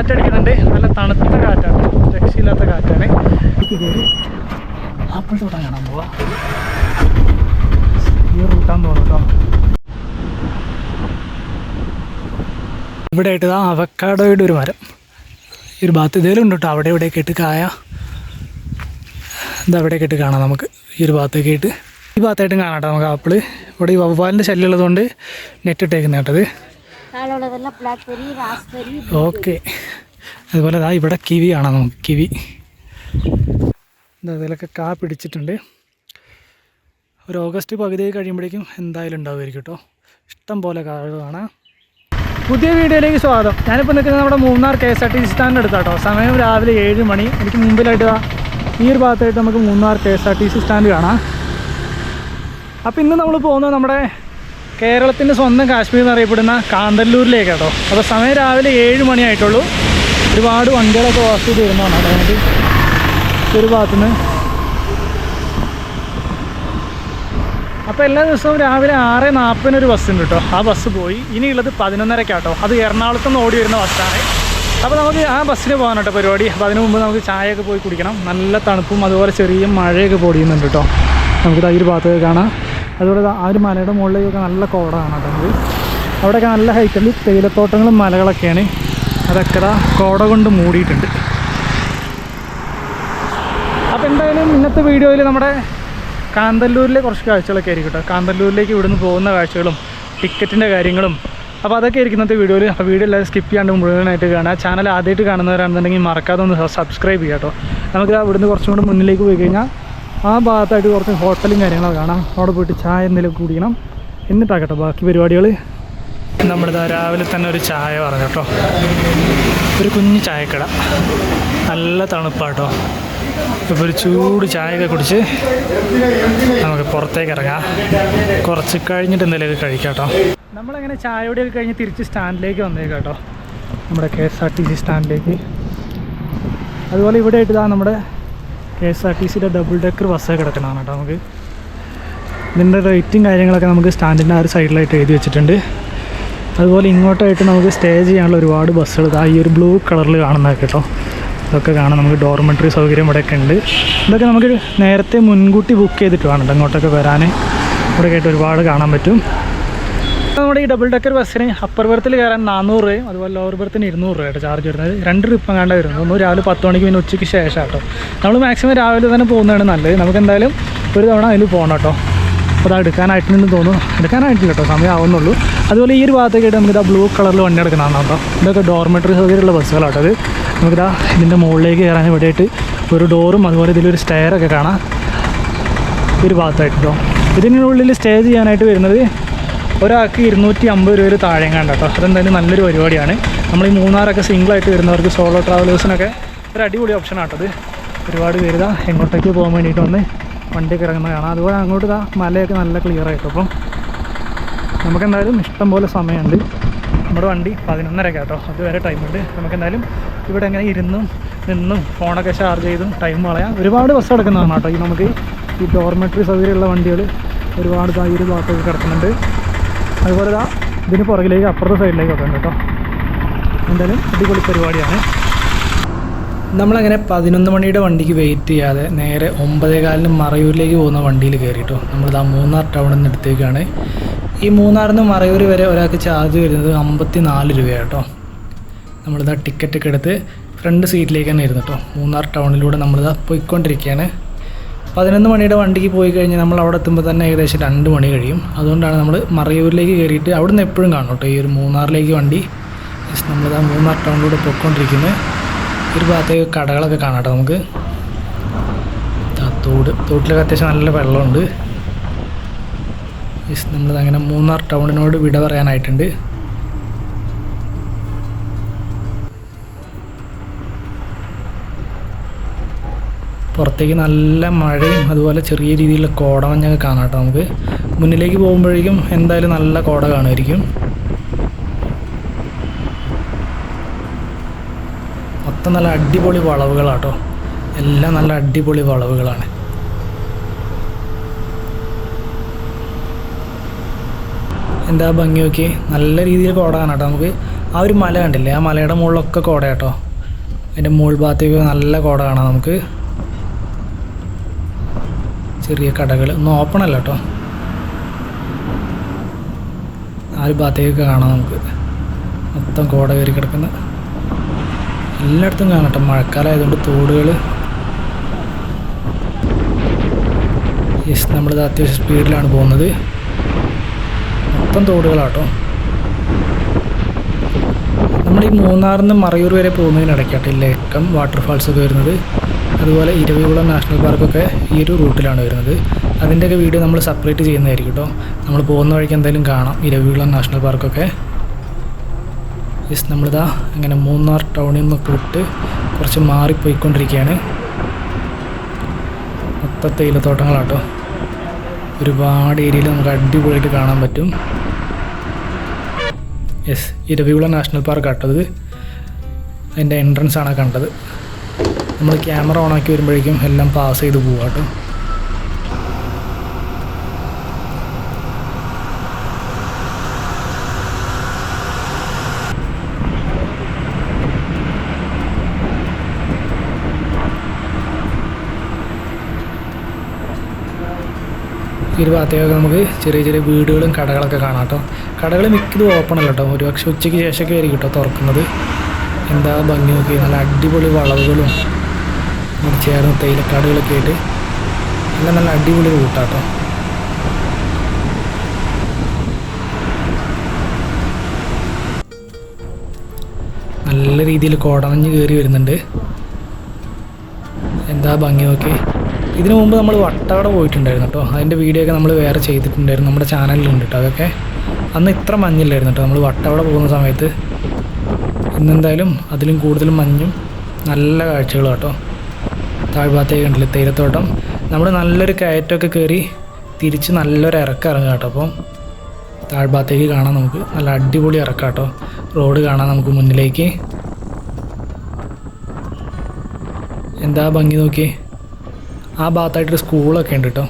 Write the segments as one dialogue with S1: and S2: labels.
S1: കാറ്റടിക്കുന്നുണ്ട്. നല്ല തണുത്ത കാറ്റാണ്. രക്ഷയില്ലാത്ത കാറ്റാണ്. ആപ്പിൾ തോട്ടം കാണാൻ പോവാ. ഈ ഇവിടെ ആയിട്ട് ആ അവക്കാടോയുടെ ഒരു മരം. ഈ ഒരു ഭാഗത്ത് ഇതേലും ഉണ്ട് കേട്ടോ. അവിടെ ഇവിടെ കേട്ട് കായ. ഇത് അവിടെ കേട്ട് കാണാം നമുക്ക്. ഈ ഒരു ഭാഗത്തേക്ക് ആയിട്ട് ഈ ഭാഗത്തായിട്ടും കാണാം കേട്ടോ നമുക്ക് ആപ്പിൾ ഇവിടെ ഈ വവ്വാലിന്റെ ശല്യമുള്ളതുകൊണ്ട് നെറ്റ് ഇട്ടേക്കുന്ന കേട്ടത്. ഓക്കെ അതുപോലെ അതാ ഇവിടെ കിവി ആണോ നമുക്ക് കിവി എന്താ ഇതിലൊക്കെ കാ പിടിച്ചിട്ടുണ്ട്. ഒരു ഓഗസ്റ്റ് പകുതി കഴിയുമ്പോഴേക്കും എന്തായാലും ഉണ്ടാവുമായിരിക്കും കേട്ടോ. ഇഷ്ടം പോലെ കാ കാണാം. പുതിയ വീഡിയോയിലേക്ക് സ്വാഗതം. ഞാനിപ്പോൾ നിൽക്കുന്നത് നമ്മുടെ Munnar K S R T C stand അടുത്താട്ടോ സമയം രാവിലെ ഏഴ് മണി. എനിക്ക് മുമ്പിലായിട്ട് ഈ ഒരു ഭാഗത്തായിട്ട് നമുക്ക് Munnar K S R T C stand കാണാം. അപ്പോൾ ഇന്ന് നമ്മൾ പോകുന്നത് നമ്മുടെ കേരളത്തിന്റെ സ്വന്തം കാശ്മീർ എന്നറിയപ്പെടുന്ന കാന്തല്ലൂരിലേക്ക് കേട്ടോ അപ്പോൾ സമയം രാവിലെ ഏഴ് മണിയായിട്ടുള്ളൂ. ഒരുപാട് വണ്ടികളൊക്കെ വാഷ് ചെയ്ത് വരുന്നതാണ് ഈ ഒരു ഭാഗത്തുനിന്ന്. അപ്പോൾ എല്ലാ ദിവസവും രാവിലെ ആറ് നാൽപ്പതിന് ഒരു ബസ് ഉണ്ട് കേട്ടോ. ആ ബസ് പോയി. ഇനിയുള്ളത് പതിനൊന്നരക്കാട്ടോ. അത് എറണാകുളത്ത് നിന്ന് ഓടി വരുന്ന ബസ്സാണ് അപ്പോൾ നമുക്ക് ആ ബസ്സിന് പോകാൻ കേട്ടോ പരിപാടി. അപ്പോൾ അതിന് മുമ്പ് നമുക്ക് ചായയൊക്കെ പോയി കുടിക്കണം. നല്ല തണുപ്പും അതുപോലെ ചെറിയ മഴയൊക്കെ പൊടിയുന്നുണ്ട് കേട്ടോ. നമുക്ക് ഭാഗത്തൊക്കെ ഭാഗത്തേക്ക് കാണാം. അതുപോലെ ആ ഒരു മലയുടെ മുകളിലേക്കൊക്കെ നല്ല കോടാണ് കേട്ടോ അവിടെയൊക്കെ നല്ല ഹൈറ്റിൽ തേയിലത്തോട്ടങ്ങളും മലകളൊക്കെയാണ്. അതൊക്കെ കോട കൊണ്ട് മൂടിയിട്ടുണ്ട്. അപ്പോൾ എന്തായാലും ഇന്നത്തെ വീഡിയോയിൽ നമ്മുടെ കാന്തല്ലൂരിലെ കുറച്ച് കാഴ്ചകളൊക്കെ ആയിരിക്കും കേട്ടോ. കാന്തല്ലൂരിലേക്ക് ഇവിടുന്ന് പോകുന്ന കാഴ്ചകളും ടിക്കറ്റിന്റെ കാര്യങ്ങളും അപ്പോൾ അതൊക്കെ ആയിരിക്കും ഇന്നത്തെ വീഡിയോയിൽ ആ വീഡിയോ എല്ലാവരും സ്കിപ്പ് ചെയ്യാണ്ട് മുഴുവനായിട്ട് കാണുക. ചാനൽ ആദ്യമായിട്ട് കാണുന്നവരാണെന്നുണ്ടെങ്കിൽ മറക്കാതെ ഒന്ന് സബ്സ്ക്രൈബ് ചെയ്യാം കേട്ടോ. നമുക്ക് ഇവിടുന്ന് കുറച്ചും കൂടി മുന്നിലേക്ക് പോയി കഴിഞ്ഞാൽ ആ ഭാഗത്തായിട്ട് കുറച്ച് ഹോട്ടലും കാര്യങ്ങളൊക്കെ കാണാം. അവിടെ പോയിട്ട് ചായ എന്തെങ്കിലും കുടിക്കണം. എന്നിട്ടാക്കട്ടോ ബാക്കി പരിപാടികൾ നമ്മളിതാ രാവിലെ തന്നെ ഒരു ചായ പറഞ്ഞു കേട്ടോ. ഒരു കുഞ്ഞു ചായക്കട. നല്ല തണുപ്പാട്ടോ. ഇപ്പോൾ ഒരു ചൂട് ചായയൊക്കെ കുടിച്ച് നമുക്ക് പുറത്തേക്ക് ഇറങ്ങാം. കുറച്ച് കഴിഞ്ഞിട്ട് എന്തെങ്കിലുമൊക്കെ കഴിക്കാം കേട്ടോ. നമ്മളങ്ങനെ ചായയോടെയൊക്കെ കഴിഞ്ഞ് തിരിച്ച് സ്റ്റാൻഡിലേക്ക് വന്നേക്കാം കേട്ടോ. നമ്മുടെ K S R T C സ്റ്റാൻഡിലേക്ക്. അതുപോലെ ഇവിടെ ആയിട്ട് ഇതാ നമ്മുടെ കെ എസ് ആർ ടി സിയുടെ ഡബിൾ ഡെക്കർ ബസ്സൊക്കെ കിടക്കണതാണ് കേട്ടോ നമുക്ക്. ഇതിന്റെ റേറ്റും കാര്യങ്ങളൊക്കെ നമുക്ക് സ്റ്റാൻഡിന്റെ ആ ഒരു സൈഡിലായിട്ട് എഴുതി വെച്ചിട്ടുണ്ട്. അതുപോലെ ഇങ്ങോട്ടായിട്ട് നമുക്ക് സ്റ്റേ ചെയ്യാനുള്ള ഒരുപാട് ബസ്സുകൾ ആ ഈ ഒരു ബ്ലൂ കളറിൽ കാണുന്നതൊക്കെ കേട്ടോ. ഇതൊക്കെ കാണാം. നമുക്ക് ഡോർമെറ്ററി സൗകര്യം ഇവിടെയൊക്കെ ഉണ്ട്. ഇതൊക്കെ നമുക്ക് നേരത്തെ മുൻകൂട്ടി ബുക്ക് ചെയ്തിട്ട് വേണം കേട്ടോ ഇങ്ങോട്ടൊക്കെ വരാൻ. ഇവിടെ ആയിട്ട് ഒരുപാട് കാണാൻ പറ്റും. നമ്മുടെ ഈ ഡബിൾ ഡെക്കർ ബസ്സിന് അപ്പർ ബർത്തിൽ കയറാൻ നാനൂറ് രൂപയും അതുപോലെ ലോവർ ബർത്തിന് ഇരുന്നൂറ് രൂപയായിട്ട് ചാർജ് വരുന്നത്. രണ്ട് ട്രിപ്പ് കണ്ട വരുന്നത്. ഒന്ന് രാവിലെ പത്ത് മണിക്ക് പിന്നെ ഉച്ചയ്ക്ക് ശേഷം കേട്ടോ. നമ്മൾ മാക്സിമം രാവിലെ തന്നെ പോകുന്നതാണ് നല്ലത്. നമുക്ക് എന്തായാലും ഒരു തവണ അതിൽ പോകണം കേട്ടോ. അപ്പോൾ അത് എടുക്കാനായിട്ടുണ്ടെന്ന് തോന്നുന്നു. എടുക്കാനായിട്ടില്ല കേട്ടോ സമയം ആവുന്നുള്ളൂ. അതുപോലെ ഈ ഒരു ഭാഗത്തേക്കായിട്ട് നമുക്കിതാ ബ്ലൂ കളറിൽ വണ്ടി എടുക്കുന്നതാണ് കേട്ടോ. ഇതൊക്കെ ഡോർമെറ്ററി സൗകര്യമുള്ള ബസ്സുകളാട്ടോ അത് നമുക്കിതാ ഇതിന്റെ മുകളിലേക്ക് കയറാൻ വേണ്ടിയിട്ട് ഒരു ഡോറും അതുപോലെ ഇതിലൊരു സ്റ്റെയറൊക്കെ കാണാം. ഒരു ഭാഗത്തായിട്ട് കേട്ടോ. ഇതിനുള്ളിൽ സ്റ്റേ ചെയ്യാനായിട്ട് വരുന്നത് ഒരാൾക്ക് ഇരുന്നൂറ്റി അമ്പത് രൂപയിൽ താഴെ കണ്ട കേട്ടോ. അതെന്തായാലും നല്ലൊരു പരിപാടിയാണ്. നമ്മൾ ഈ മൂന്നാറൊക്കെ സിംഗിളായിട്ട് വരുന്നവർക്ക് സോളോ ട്രാവലേഴ്സിനൊക്കെ ഒരു അടിപൊളി ഓപ്ഷൻ ആട്ടത് ഒരുപാട് പേര് എങ്ങോട്ടേക്ക് പോകാൻ വേണ്ടിയിട്ട് വന്ന് വണ്ടി ഇറങ്ങുന്നത് കാണാം. അതുപോലെ അങ്ങോട്ട് ഇതാ മലയൊക്കെ നല്ല ക്ലിയർ ആയിട്ട്. അപ്പം നമുക്കെന്തായാലും ഇഷ്ടം പോലെ സമയമുണ്ട്. നമ്മുടെ വണ്ടി പതിനൊന്നര കേട്ടോ അതുവരെ ടൈമുണ്ട് നമുക്കെന്തായാലും ഇവിടെ എങ്ങനെ ഇരുന്നും നിന്നും ഫോണൊക്കെ ചാർജ് ചെയ്തും ടൈം കളയാം. ഒരുപാട് ബസ് കിടക്കുന്നതാണ് കേട്ടോ. ഈ നമുക്ക് ഈ ഡോർമെറ്ററി സൗകര്യമുള്ള വണ്ടികൾ ഒരുപാട് ഭാഗ്യ ഭാഗത്തൊക്കെ കിടക്കുന്നുണ്ട്. അതുപോലെ ഇതാ ഇതിന് പുറകിലേക്ക് അപ്പുറത്തെ സൈഡിലേക്കൊക്കെ ഉണ്ട് കേട്ടോ. എന്തായാലും അടിപൊളി പരിപാടിയാണ്. നമ്മളങ്ങനെ പതിനൊന്ന് മണിയുടെ വണ്ടിക്ക് വെയിറ്റ് ചെയ്യാതെ നേരെ ഒമ്പതേ കാലിന് മറയൂരിലേക്ക് പോകുന്ന വണ്ടിയിൽ കയറിയിട്ടോ നമ്മളിതാ മൂന്നാർ ടൗണിൽ നിന്ന് എടുത്തേക്കാണ് ഈ മൂന്നാറിൽ നിന്ന് മറയൂർ വരെ ഒരാൾക്ക് ചാർജ് വരുന്നത് അമ്പത്തി നാല് രൂപയാണ് കേട്ടോ. നമ്മളിതാ ടിക്കറ്റൊക്കെ എടുത്ത് ഫ്രണ്ട് സീറ്റിലേക്ക് തന്നെ ഇരുന്നു കേട്ടോ. മൂന്നാർ ടൗണിലൂടെ നമ്മളിതാ പോയിക്കൊണ്ടിരിക്കുകയാണ്. പതിനൊന്ന് മണിയുടെ വണ്ടിക്ക് പോയി കഴിഞ്ഞാൽ നമ്മൾ അവിടെ എത്തുമ്പോൾ തന്നെ ഏകദേശം രണ്ട് മണി കഴിയും. അതുകൊണ്ടാണ് നമ്മൾ മറയൂരിലേക്ക് കയറിയിട്ട് അവിടെ നിന്ന് എപ്പോഴും കാണും കേട്ടോ. ഈ ഒരു മൂന്നാറിലേക്ക് വണ്ടി. നമ്മൾ ആ മൂന്നാർ ടൗണിലൂടെ പോയിക്കൊണ്ടിരിക്കുന്നത് ഒരു ഭാഗത്തേക്ക് കടകളൊക്കെ കാണാം കേട്ടോ നമുക്ക്. തോട് തോട്ടിലൊക്കെ അത്യാവശ്യം നല്ല വെള്ളമുണ്ട്. നമ്മൾ അങ്ങനെ മൂന്നാർ ടൗണിനോട് വിട പറയാനായിട്ടുണ്ട്. പുറത്തേക്ക് നല്ല മഴയും അതുപോലെ ചെറിയ രീതിയിലുള്ള കോടമഞ്ഞൊക്കെ കാണാം കേട്ടോ നമുക്ക്. മുന്നിലേക്ക് പോകുമ്പോഴേക്കും എന്തായാലും നല്ല കോട കാണുമായിരിക്കും. മൊത്തം നല്ല അടിപൊളി വളവുകളാട്ടോ എല്ലാം നല്ല അടിപൊളി വളവുകളാണ്. എന്താ ഭംഗി നോക്കി നല്ല രീതിയിൽ കോട കാണാം കേട്ടോ നമുക്ക്. ആ ഒരു മല കണ്ടില്ലേ? ആ മലയുടെ മുകളിലൊക്കെ കോട കേട്ടോ. അതിന്റെ മുകൾ ഭാഗത്തേക്ക് നല്ല കോട കാണാം നമുക്ക്. ചെറിയ കടകൾ. ഒന്നും ഓപ്പൺ അല്ല കേട്ടോ ആ ഒരു ഭാഗത്തേക്ക് കാണാം നമുക്ക്. മൊത്തം കോട കയറി കിടക്കുന്ന എല്ലായിടത്തും കാണട്ടെ മഴക്കാലമായതുകൊണ്ട് തോടുകൾ യെസ് നമ്മളിത് അത്യാവശ്യം സ്പീഡിലാണ് പോകുന്നത്. മൊത്തം തോടുകളാട്ടോ നമ്മൾ ഈ മൂന്നാറിൽ നിന്ന് മറയൂർ വരെ പോകുന്നതിനിടയ്ക്കാട്ടോ ഈ ലേക്കം വാട്ടർഫാൾസ് ഒക്കെ വരുന്നത്. അതുപോലെ ഇരവികുളം നാഷണൽ പാർക്കൊക്കെ ഈ ഒരു റൂട്ടിലാണ് വരുന്നത്. അതിന്റെയൊക്കെ വീഡിയോ നമ്മൾ സെപ്പറേറ്റ് ചെയ്യുന്നതായിരിക്കും കേട്ടോ നമ്മൾ പോകുന്ന വഴിക്ക് എന്തായാലും കാണാം ഇരവികുളം നാഷണൽ പാർക്കൊക്കെ. യെസ് നമ്മളിതാ അങ്ങനെ മൂന്നാർ ടൗണിൽ നിന്നൊക്കെ വിട്ട് കുറച്ച് മാറിപ്പോയിക്കൊണ്ടിരിക്കുകയാണ്. മൊത്ത തേയിലത്തോട്ടങ്ങളാട്ടോ. ഒരുപാട് ഏരിയയിൽ നമുക്ക് അടിപൊളിയായിട്ട് കാണാൻ പറ്റും. യെസ് ഇരവികുളം നാഷണൽ പാർക്ക് ആട്ടത് അതിന്റെ എൻട്രൻസ് ആണ് കണ്ടത്. നമ്മൾ ക്യാമറ ഓണാക്കി വരുമ്പോഴേക്കും എല്ലാം പാസ് ചെയ്ത് പോവാം കേട്ടോ ഒരു ഭാഗത്തേക്ക് നമുക്ക് ചെറിയ ചെറിയ വീടുകളും കടകളൊക്കെ കാണാം കേട്ടോ കടകൾ മിക്കതും ഓപ്പൺ അല്ല കേട്ടോ ഒരുപക്ഷെ ഉച്ചയ്ക്ക് ശേഷമൊക്കെ ആയിരിക്കും കേട്ടോ തുറക്കുന്നത്. എന്താ ഭംഗി നോക്കി നല്ല അടിപൊളി വളവുകളും ചേർന്ന് തേയിലക്കാടുകളൊക്കെ ആയിട്ട് എല്ലാം നല്ല അടിപൊളി റൂട്ടാട്ടോ നല്ല രീതിയിൽ കോടമഞ്ഞ് കയറി വരുന്നുണ്ട്. എന്താ ഭംഗി നോക്കി. ഇതിനു മുമ്പ് നമ്മൾ വട്ടവട പോയിട്ടുണ്ടായിരുന്നു കേട്ടോ. അതിന്റെ വീഡിയോ ഒക്കെ നമ്മൾ വേറെ ചെയ്തിട്ടുണ്ടായിരുന്നു. നമ്മുടെ ചാനലിലുണ്ട് കേട്ടോ അതൊക്കെ. അന്ന് ഇത്ര മഞ്ഞില്ലായിരുന്നു കേട്ടോ. നമ്മൾ വട്ടവട പോകുന്ന സമയത്ത് ഇന്നെന്തായാലും അതിലും കൂടുതലും മഞ്ഞും നല്ല കാഴ്ചകളും കേട്ടോ. താഴ്ഭാഗത്തേക്ക് ഉണ്ടല്ലോ തേയിലത്തോട്ടം. നമ്മൾ നല്ലൊരു കയറ്റമൊക്കെ കയറി തിരിച്ച് നല്ലൊരു ഇറക്കം ഇറങ്ങുക കേട്ടോ. അപ്പം താഴ്ഭാഗത്തേക്ക് കാണാം നമുക്ക്. നല്ല അടിപൊളി ഇറക്കാം കേട്ടോ റോഡ് കാണാം നമുക്ക് മുന്നിലേക്ക്. എന്താ ഭംഗി നോക്കി ആ ഭാഗത്തായിട്ടൊരു സ്കൂളൊക്കെ ഉണ്ട് കേട്ടോ.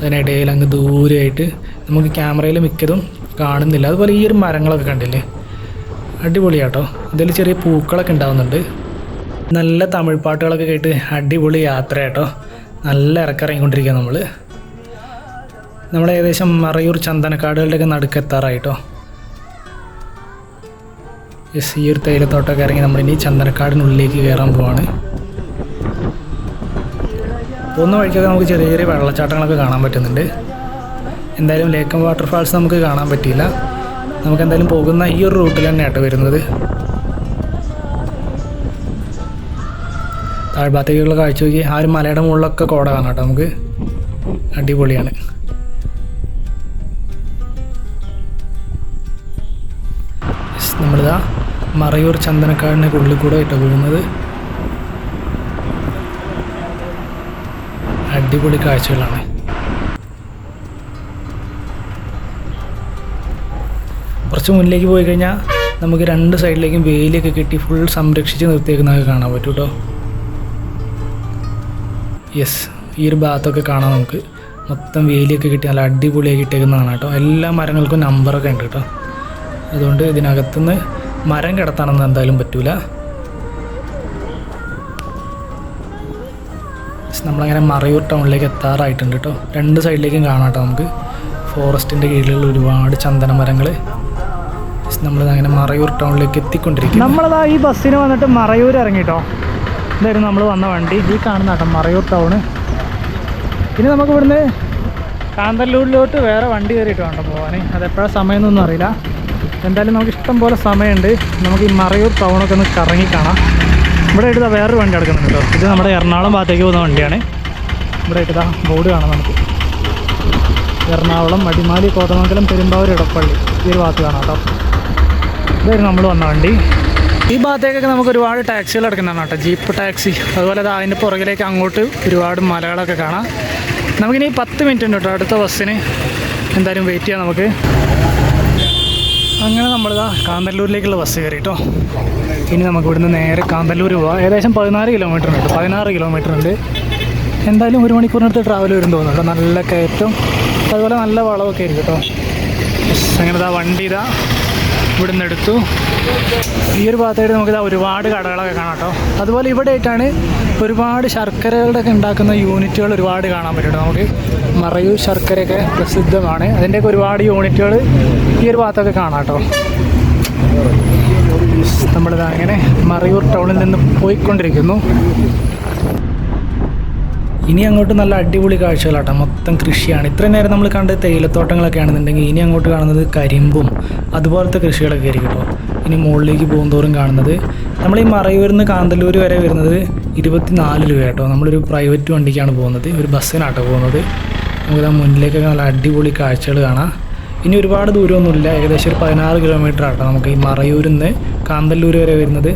S1: അതിനിടയിൽ അങ്ങ് ദൂരെയായിട്ട് നമുക്ക് ക്യാമറയിൽ മിക്കതും കാണുന്നില്ല. അതുപോലെ ഈ ഒരു മരങ്ങളൊക്കെ കണ്ടില്ലേ? അടിപൊളിയാട്ടോ. അതിൽ ചെറിയ പൂക്കളൊക്കെ ഉണ്ടാവുന്നുണ്ട്. നല്ല തമിഴ് പാട്ടുകളൊക്കെ കേട്ട് അടിപൊളി യാത്ര കേട്ടോ. നല്ല ഇറക്കിറങ്ങിക്കൊണ്ടിരിക്കുക നമ്മൾ നമ്മൾ ഏകദേശം മറയൂർ ചന്ദനക്കാടുകളുടെയൊക്കെ നടുക്കെത്താറായിട്ടോ. യെസ് ഈ ഒരു തേയിലത്തോട്ടമൊക്കെ ഇറങ്ങി നമ്മളിനി ചന്ദനക്കാടിനുള്ളിലേക്ക് കയറാൻ പോവാണ്. പോകുന്ന വഴിക്കൊക്കെ നമുക്ക് ചെറിയ ചെറിയ വെള്ളച്ചാട്ടങ്ങളൊക്കെ കാണാൻ പറ്റുന്നുണ്ട്. എന്തായാലും ലേക്കം വാട്ടർഫാൾസ് നമുക്ക് കാണാൻ പറ്റിയില്ല. നമുക്ക് എന്തായാലും പോകുന്ന ഈ ഒരു റൂട്ടിൽ തന്നെയാട്ടോ വരുന്നത്. താഴ്ഭാഗത്തേക്കുള്ള കാഴ്ച നോക്കി. ആ ഒരു മലയുടെ മുകളിലൊക്കെ കോട കാണാം കേട്ടോ നമുക്ക്. അടിപൊളിയാണ്. നമ്മളിതാ മറയൂർ ചന്ദനക്കാടിന്റെ ഉള്ളിൽ കൂടെ ആയിട്ടോ പോകുന്നത്. അടിപൊളി കാഴ്ചകളാണ്. കുറച്ച് മുന്നിലേക്ക് പോയി കഴിഞ്ഞാൽ നമുക്ക് രണ്ട് സൈഡിലേക്കും വേലിയൊക്കെ കെട്ടി ഫുൾ സംരക്ഷിച്ച് നിർത്തിയേക്കുന്നതൊക്കെ കാണാൻ പറ്റും കേട്ടോ യെസ് ഈ ഒരു ഭാഗത്തൊക്കെ കാണാം നമുക്ക്. മൊത്തം വേലിയൊക്കെ കിട്ടി നല്ല അടിപൊളിയായി കിട്ടിയേക്കുന്നതാണ് കേട്ടോ. എല്ലാ മരങ്ങൾക്കും നമ്പറൊക്കെ ഉണ്ട് കേട്ടോ. അതുകൊണ്ട് ഇതിനകത്തുനിന്ന് മരം കിടത്താനൊന്നും എന്തായാലും പറ്റൂല. നമ്മളങ്ങനെ മറയൂർ ടൗണിലേക്ക് എത്താറായിട്ടുണ്ട് കേട്ടോ. രണ്ട് സൈഡിലേക്കും കാണാം കേട്ടോ നമുക്ക്. ഫോറസ്റ്റിന്റെ കീഴിലുള്ള ഒരുപാട് ചന്ദന മരങ്ങൾ നമ്മളിതങ്ങനെ മറയൂർ ടൗണിലേക്ക് എത്തിക്കൊണ്ടിരിക്കും നമ്മളതാ ഈ ബസ്സിന് വന്നിട്ട് മറയൂർ ഇറങ്ങിട്ടോ ഇതായിരുന്നു നമ്മൾ വന്ന വണ്ടി. ഈ കാണുന്ന കേട്ടോ മറയൂർ ടൗണ്. ഇനി നമുക്ക് ഇവിടുന്ന് കാന്തല്ലൂരിലോട്ട് വേറെ വണ്ടി കയറിയിട്ട് വേണ്ട പോകാൻ അത് എപ്പോഴാണ് സമയം അറിയില്ല. എന്തായാലും നമുക്ക് ഇഷ്ടം പോലെ സമയമുണ്ട്. നമുക്ക് ഈ മറയൂർ ടൗണൊക്കെ ഒന്ന് കറങ്ങി കാണാം. ഇവിടെ ഇട്ടാ വേറൊരു വണ്ടി എടുക്കുന്നുണ്ട് കേട്ടോ. ഇത് നമ്മുടെ എറണാകുളം ഭാഗത്തേക്ക് പോകുന്ന വണ്ടിയാണ്. ഇവിടെ ഇട്ടാ ബോർഡ് കാണാം നമുക്ക്. എറണാകുളം അടിമാലി കോതമംഗലം പെരുമ്പാവൂർ ഇടപ്പള്ളി ഈ ഒരു ഭാഗത്ത് കാണാം കേട്ടോ. ഇതായിരുന്നു നമ്മൾ വന്ന വണ്ടി. ഈ ഭാഗത്തേക്കൊക്കെ നമുക്ക് ഒരുപാട് ടാക്സികൾ എടുക്കുന്നതാണ് കേട്ടോ. Jeep taxi. അതുപോലെ അത് അതിന്റെ പുറകിലേക്ക് അങ്ങോട്ട് ഒരുപാട് മലകളൊക്കെ കാണാം. നമുക്കിനി പത്ത് മിനിറ്റ് ഉണ്ട് കേട്ടോ. അടുത്ത ബസ്സിന് എന്തായാലും വെയിറ്റ് ചെയ്യാം നമുക്ക്. അങ്ങനെ നമ്മളിതാ കാന്തല്ലൂരിലേക്കുള്ള ബസ് കയറി കേട്ടോ. ഇനി നമുക്ക് ഇവിടുന്ന് നേരെ കാന്തല്ലൂർ പോവാം. ഏകദേശം പതിനാല് കിലോമീറ്റർ ഉണ്ട് പതിനാറ് കിലോമീറ്റർ ഉണ്ട്. എന്തായാലും ഒരു മണിക്കൂറിനടുത്ത് ട്രാവൽ വരും തോന്നുന്നു നല്ല കയറ്റം. അതുപോലെ നല്ല വളമൊക്കെ ആയിരിക്കും കേട്ടോ. അങ്ങനെ ഇതാ വണ്ടി ഇതാ ഇവിടുന്ന് എടുത്തു ഈ ഒരു ഭാഗത്തായിട്ട് നമുക്ക് ഇതാ ഒരുപാട് കടകളൊക്കെ കാണാം കേട്ടോ. അതുപോലെ ഇവിടെ ആയിട്ടാണ് ഒരുപാട് ശർക്കരകളുടെ ഒക്കെ ഉണ്ടാക്കുന്ന യൂണിറ്റുകൾ ഒരുപാട് കാണാൻ പറ്റും നമുക്ക് മറയൂർ ശർക്കരയൊക്കെ പ്രസിദ്ധമാണ്. അതിന്റെയൊക്കെ ഒരുപാട് യൂണിറ്റുകൾ ഈ ഒരു ഭാഗത്തൊക്കെ കാണാം കേട്ടോ. നമ്മളിതാ അങ്ങനെ മറയൂർ ടൗണിൽ നിന്ന് പോയിക്കൊണ്ടിരിക്കുന്നു. ഇനി അങ്ങോട്ട് നല്ല അടിപൊളി കാഴ്ചകളാട്ടോ. മൊത്തം കൃഷിയാണ്. ഇത്രയും നേരം നമ്മൾ കണ്ട തേയിലത്തോട്ടങ്ങളൊക്കെ ആണെന്നുണ്ടെങ്കിൽ ഇനി അങ്ങോട്ട് കാണുന്നത് കരിമ്പും അതുപോലത്തെ കൃഷികളൊക്കെ ആയിരിക്കും കേട്ടോ ഇനി മുകളിലേക്ക് പോകുന്തോറും കാണുന്നത്. നമ്മൾ ഈ മറയൂരിൽ കാന്തല്ലൂർ വരെ വരുന്നത് ഇരുപത്തിനാല് രൂപ കേട്ടോ നമ്മളൊരു പ്രൈവറ്റ് വണ്ടിക്കാണ് പോകുന്നത്. ഒരു ബസ്സിനാട്ടോ പോകുന്നത്. നമുക്ക് ആ മുന്നിലേക്കൊക്കെ നല്ല അടിപൊളി കാഴ്ചകൾ കാണാം. ഇനി ഒരുപാട് ദൂരമൊന്നുമില്ല. ഏകദേശം ഒരു പതിനാറ് കിലോമീറ്റർ ആട്ടോ നമുക്ക് ഈ മറയൂരിൽ കാന്തല്ലൂർ വരെ വരുന്നത്.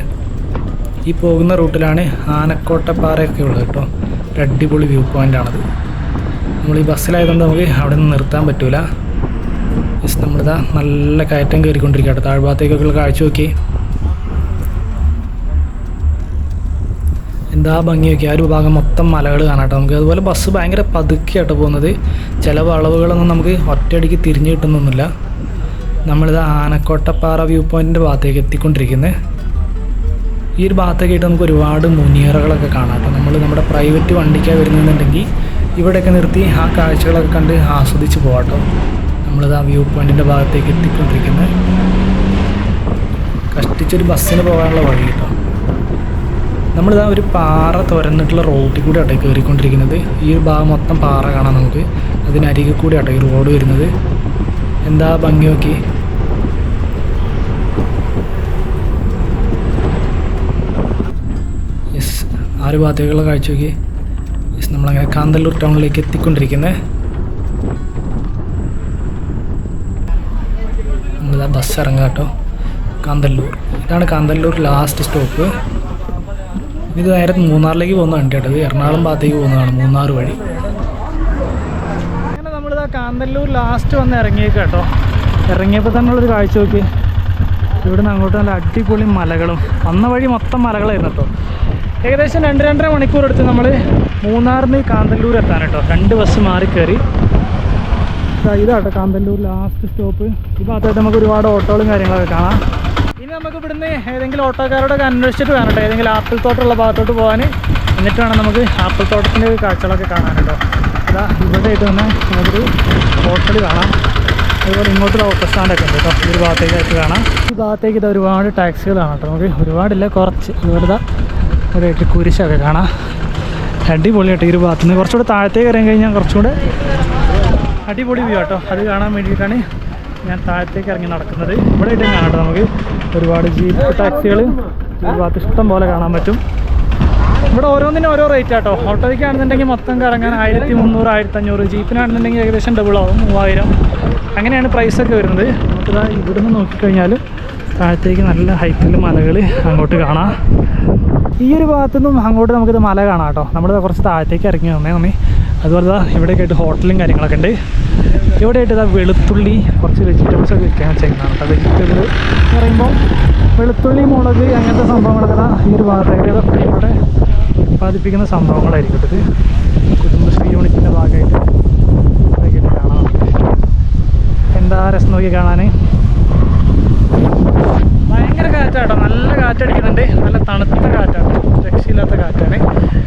S1: ഈ പോകുന്ന റൂട്ടിലാണ് ആനക്കോട്ടപ്പാറയൊക്കെ ഉള്ളത് കേട്ടോ ഒരു അടിപൊളി വ്യൂ പോയിന്റ് ആണത്. നമ്മൾ ഈ ബസ്സിലായതുകൊണ്ട് നമുക്ക് അവിടെ നിന്ന് നിർത്താൻ പറ്റൂല. ജസ്റ്റ് നമ്മളിതാ നല്ല കയറ്റം കയറിക്കൊണ്ടിരിക്കുക കേട്ടോ താഴ്ഭാഗത്തേക്കൊക്കെ കാഴ്ച നോക്കി. എന്താ ഭംഗി നോക്കി ആ ഒരു ഭാഗം മൊത്തം മലകൾ കാണാം കേട്ടോ. നമുക്ക് അതുപോലെ ബസ് ഭയങ്കര പതുക്കെയാട്ടോ പോകുന്നത്. ചില വളവുകളൊന്നും നമുക്ക് ഒറ്റയടിക്ക് തിരിഞ്ഞു കിട്ടുന്നൊന്നുമില്ല. നമ്മളിത് ആനക്കോട്ടപ്പാറ വ്യൂ പോയിന്റിന്റെ ഭാഗത്തേക്ക് എത്തിക്കൊണ്ടിരിക്കുന്നത് ഈ ഒരു ഭാഗത്തൊക്കെ നമുക്ക് ഒരുപാട് മുനിയറകളൊക്കെ കാണാം. കേട്ടോ നമ്മൾ നമ്മുടെ പ്രൈവറ്റ് വണ്ടിക്കാണ് വരുന്നുണ്ടെങ്കിൽ ഇവിടെയൊക്കെ നിർത്തി ആ കാഴ്ചകളൊക്കെ കണ്ട് ആസ്വദിച്ച് പോകാട്ടോ നമ്മളിത് ആ വ്യൂ പോയിന്റിന്റെ ഭാഗത്തേക്ക് എത്തിക്കൊണ്ടിരിക്കുന്നത് കഷ്ടിച്ചൊരു ബസ്സിന് പോകാനുള്ള വഴി കേട്ടോ. നമ്മളിതാ ഒരു പാറ തുരന്നിട്ടുള്ള റോഡിൽ കൂടെ ആട്ടെ കയറിക്കൊണ്ടിരിക്കുന്നത് ഈ ഒരു ഭാഗം മൊത്തം പാറ കാണാം നമുക്ക്. അതിനരികെ കൂടെ ആട്ടെ ഈ റോഡ് വരുന്നത്. എന്താ ഭംഗി നോക്കി യെസ് ആ ഒരു കാഴ്ച നോക്കി? നമ്മളങ്ങനെ കാന്തല്ലൂർ ടൗണിലേക്ക് എത്തിക്കൊണ്ടിരിക്കുന്നത് നമ്മളിതാ ബസ് ഇറങ്ങുക കേട്ടോ. കാന്തല്ലൂർ. ഇതാണ് കാന്തല്ലൂർ ലാസ്റ്റ് സ്റ്റോപ്പ് ഇത് നേരെ മൂന്നാറിലേക്ക് പോകുന്ന വണ്ടി കേട്ടത് എറണാകുളം ഭാഗത്തേക്ക് പോകുന്നതാണ് മൂന്നാർ വഴി. അങ്ങനെ നമ്മളിതാ കാന്തല്ലൂർ ലാസ്റ്റ് വന്ന് ഇറങ്ങിയേക്ക് കേട്ടോ. ഇറങ്ങിയപ്പോൾ തന്നെ ഉള്ളൊരു കാഴ്ച നോക്കി ഇവിടുന്ന് അങ്ങോട്ട് നല്ല അടിപൊളി മലകളും. വന്ന വഴി മൊത്തം മലകളായിരുന്നു കേട്ടോ. ഏകദേശം രണ്ട് രണ്ടര മണിക്കൂർ എടുത്ത് നമ്മൾ മൂന്നാറിന് കാന്തല്ലൂർ എത്താൻ കേട്ടോ. രണ്ട് ബസ് മാറി കയറി. ഇതാ ഇതാട്ടോ കാന്തല്ലൂർ ലാസ്റ്റ് സ്റ്റോപ്പ് ഈ ഭാഗത്തായിട്ട് നമുക്ക് ഒരുപാട് ഓട്ടോകളും കാര്യങ്ങളൊക്കെ കാണാം. ഇനി നമുക്ക് ഇവിടുന്ന് ഏതെങ്കിലും ഓട്ടോക്കാരോടൊക്കെ അന്വേഷിച്ചിട്ട് വേണം കേട്ടോ. ഏതെങ്കിലും ആപ്പിൾ തോട്ടമുള്ള ഭാഗത്തോട്ട് പോകാൻ. എന്നിട്ട് വേണം നമുക്ക് ആപ്പിൾ തോട്ടത്തിന്റെ കാഴ്ചകളൊക്കെ കാണാൻ കേട്ടോ. അതാ ഇവിടെ ആയിട്ട് തന്നെ നമുക്കൊരു ഹോട്ടൽ കാണാം. അതുപോലെ ഇങ്ങോട്ടൊരു ഓട്ടോ സ്റ്റാൻഡൊക്കെ ഉണ്ട് കേട്ടോ. ഈ ഭാഗത്തേക്കായിട്ട് കാണാം. ഈ ഭാഗത്തേക്ക് ഇത് ഒരുപാട് ടാക്സികളാണ് കേട്ടോ. നമുക്ക് ഒരുപാടില്ല കുറച്ച്. അതുപോലെ ആയിട്ട് കുരിശൊക്കെ കാണാം. അടിപൊളിയായിട്ട് ഒരു ഭാഗത്ത് നിന്ന് കുറച്ചുകൂടെ താഴത്തേക്ക് ഇറങ്ങി കഴിഞ്ഞാൽ കുറച്ചുകൂടെ അടിപൊളി വ്യൂ കേട്ടോ അത് കാണാൻ വേണ്ടിയിട്ടാണ് ഞാൻ താഴത്തേക്ക് ഇറങ്ങി നടക്കുന്നത്. ഇവിടെ ആയിട്ട് കാണാം നമുക്ക്. ഒരുപാട് ജീപ്പ് ടാക്സികൾ ഈ ഭാഗത്ത് ഇഷ്ടം പോലെ കാണാൻ പറ്റും. ഇവിടെ ഓരോന്നിനും ഓരോ റേറ്റ് ആട്ടോ. ഓട്ടോയ്ക്കാണെന്നുണ്ടെങ്കിൽ മൊത്തം കറങ്ങാൻ ആയിരത്തി മുന്നൂറ് ആയിരത്തി അഞ്ഞൂറ് ജീപ്പിനാണെന്നുണ്ടെങ്കിൽ ഏകദേശം ഡബിൾ ആവും മൂവായിരം. അങ്ങനെയാണ് പ്രൈസൊക്കെ വരുന്നത്. നമുക്കിതാ ഇവിടുന്ന് നോക്കിക്കഴിഞ്ഞാൽ താഴത്തേക്ക് നല്ല ഹൈറ്റിൽ മലകൾ അങ്ങോട്ട് കാണാം. ഈ ഒരു ഭാഗത്തു നിന്നും അങ്ങോട്ട് നമുക്കിത് മല കാണാം കേട്ടോ. നമ്മൾ കുറച്ച് താഴത്തേക്ക് ഇറങ്ങി വന്നേ നമ്മി അതുപോലെ ഇവിടെയൊക്കെ ആയിട്ട് ഹോട്ടലും കാര്യങ്ങളൊക്കെ ഉണ്ട്. ഇവിടെ ആയിട്ട് ഇതാ വെളുത്തുള്ളി കുറച്ച് വെജിറ്റബിൾസ് ഒക്കെ വിൽക്കാൻ വെച്ചേക്കുന്നതാണ് കേട്ടോ. വെജിറ്റബിൾ എന്ന് പറയുമ്പോൾ വെളുത്തുള്ളി മുളക് അങ്ങനത്തെ സംഭവങ്ങളൊക്കെ ഈ ഒരു ഭാഗത്തേക്ക് ഇവിടെ ഉൽപ്പാദിപ്പിക്കുന്ന സംഭവങ്ങളായിരിക്കും ഇത്. കുടുംബശ്രീ യൂണിറ്റിന്റെ ഭാഗമായിട്ട് ഇതൊക്കെ കാണാം. എന്താ രസം നോക്കി കാണാൻ ഭയങ്കര കാറ്റാട്ടോ. നല്ല കാറ്റടിക്കുന്നുണ്ട്. നല്ല തണുത്ത കാറ്റാട്ടോ രക്ഷയില്ലാത്ത കാറ്റാണ്.